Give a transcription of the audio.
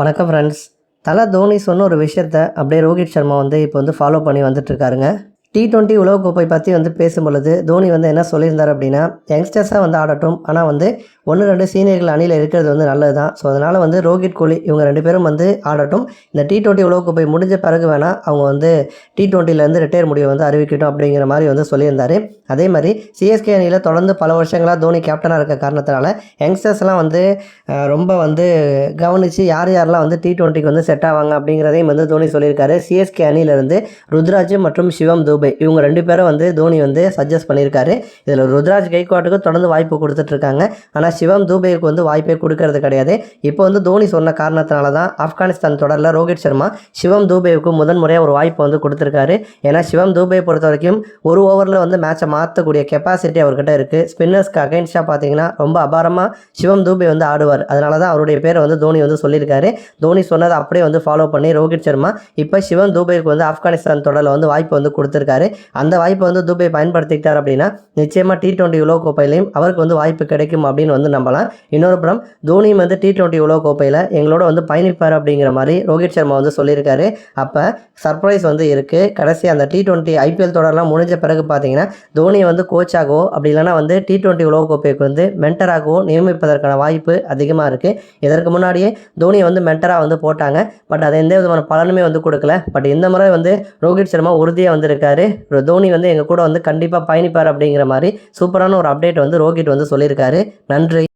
வணக்கம் ஃப்ரெண்ட்ஸ் தலை தோனி சொன்ன ஒரு விஷயத்த அப்படியே ரோஹித் சர்மா வந்து இப்போ வந்து ஃபாலோ பண்ணி வந்துட்டுருக்காருங்க டி டுவெண்ட்டி உலகக்கோப்பை பற்றி வந்து பேசும்பொழுது தோனி வந்து என்ன சொல்லியிருந்தார் அப்படின்னா யங்ஸ்டர்ஸாக வந்து ஆடட்டும். ஆனால் வந்து ஒன்று ரெண்டு சீனியர்கள் அணியில் இருக்கிறது வந்து நல்லது தான் ஸோ அதனால் வந்து ரோஹித் கோலி இவங்க ரெண்டு பேரும் வந்து ஆடட்டும். இந்த டி டுவெண்ட்டி உலகக்கோப்பை முடிஞ்ச பிறகு வேணால் அவங்க வந்து டி டுவெண்ட்டிலேருந்து ரிட்டையர் முடிவை வந்து அறிவிக்கட்டும் அப்படிங்கிற மாதிரி வந்து சொல்லியிருந்தார். அதே மாதிரி சிஎஸ்கே அணியில் தொடர்ந்து பல வருஷங்களாக தோனி கேப்டனாக இருக்க காரணத்தினால யங்ஸ்டர்ஸ்லாம் வந்து ரொம்ப வந்து கவனித்து யார் யாரெல்லாம் வந்து டி டுவெண்ட்டிக்கு வந்து செட் ஆவாங்க அப்படிங்கிறதையும் வந்து தோனி சொல்லியிருக்காரு. சிஎஸ்கே அணியிலிருந்து ருத்ராஜ் மற்றும் சிவம் தூபே இவங்க ரெண்டு பேரும் வந்து தோனி வந்து சஜஸ்ட் பண்ணியிருக்காரு. இதில் ருத்ராஜ் கைக்வாட்டுக்கு தொடர்ந்து வாய்ப்பு கொடுத்துட்ருக்காங்க. ஆனால் சிவம் தூபேக்கு வந்து வாய்ப்பே கொடுக்கறது கிடையாது. இப்போ வந்து தோனி சொன்ன காரணத்தினால தான் ஆப்கானிஸ்தான் தொடரில் ரோஹித் சர்மா சிவம் தூபேவுக்கு முதன் முறையாக ஒரு வாய்ப்பு வந்து கொடுத்துருக்காரு. ஏன்னா சிவம் தூபே பொறுத்த வரைக்கும் ஒரு ஓவரில் வந்து மேட்சை மாற்றக்கூடிய கெப்பாசிட்டி அவர்கிட்ட இருக்குது ஸ்பின்னர்ஸ்க்கு அகைன்ஸ்டாக பார்த்தீங்கன்னா ரொம்ப அபாரமாக சிவம் தூபே வந்து ஆடுவார். அதனால தான் அவருடைய பேரை வந்து தோனி வந்து சொல்லியிருக்காரு. தோனி சொன்னதை அப்படியே வந்து ஃபாலோ பண்ணி ரோஹித் சர்மா இப்போ சிவம் தூபேக்கு வந்து ஆப்கானிஸ்தான் தொடரில் வந்து வாய்ப்பு வந்து கொடுத்துருக்காரு. அந்த வாய்ப்பை வந்து தூபே பயன்படுத்திக்கிட்டார் அப்படின்னா நிச்சயமாக டி டுவெண்ட்டி உலக கோப்பையிலையும் அவருக்கு வந்து வாய்ப்பு கிடைக்கும் அப்படின்னு வந்து நம்பலாம். இன்னொரு புறம் தோனியும் வந்து டி டுவெண்ட்டி உலக கோப்பையில் எங்களோட வந்து பயணிப்பார் அப்படிங்கிற மாதிரி ரோஹித் சர்மா வந்து சொல்லியிருக்காரு. அப்போ சர்ப்ரைஸ் வந்து இருக்குது கடைசி அந்த டி டுவெண்ட்டி ஐபிஎல் தொடர்லாம் முடிஞ்ச பிறகு பார்த்தீங்கன்னா தோனியை வந்து கோச்சாகவோ அப்படி இல்லைன்னா வந்து டி டுவெண்ட்டி உலகக்கோப்பைக்கு வந்து மென்டராகவோ நியமிப்பதற்கான வாய்ப்பு அதிகமாக இருக்குது இதற்கு முன்னாடியே தோனியை வந்து மென்டராக வந்து போட்டாங்க. பட் அது எந்த விதமான பலனுமே வந்து கொடுக்கல. பட் இந்த முறை வந்து ரோஹித் சர்மா உறுதியாக வந்திருக்காரு. தோனி வந்து எங்கள் கூட வந்து கண்டிப்பாக பயணிப்பார் அப்படிங்கிற மாதிரி சூப்பரான ஒரு அப்டேட் வந்து ரோஹித் வந்து சொல்லியிருக்காரு. நன்றி.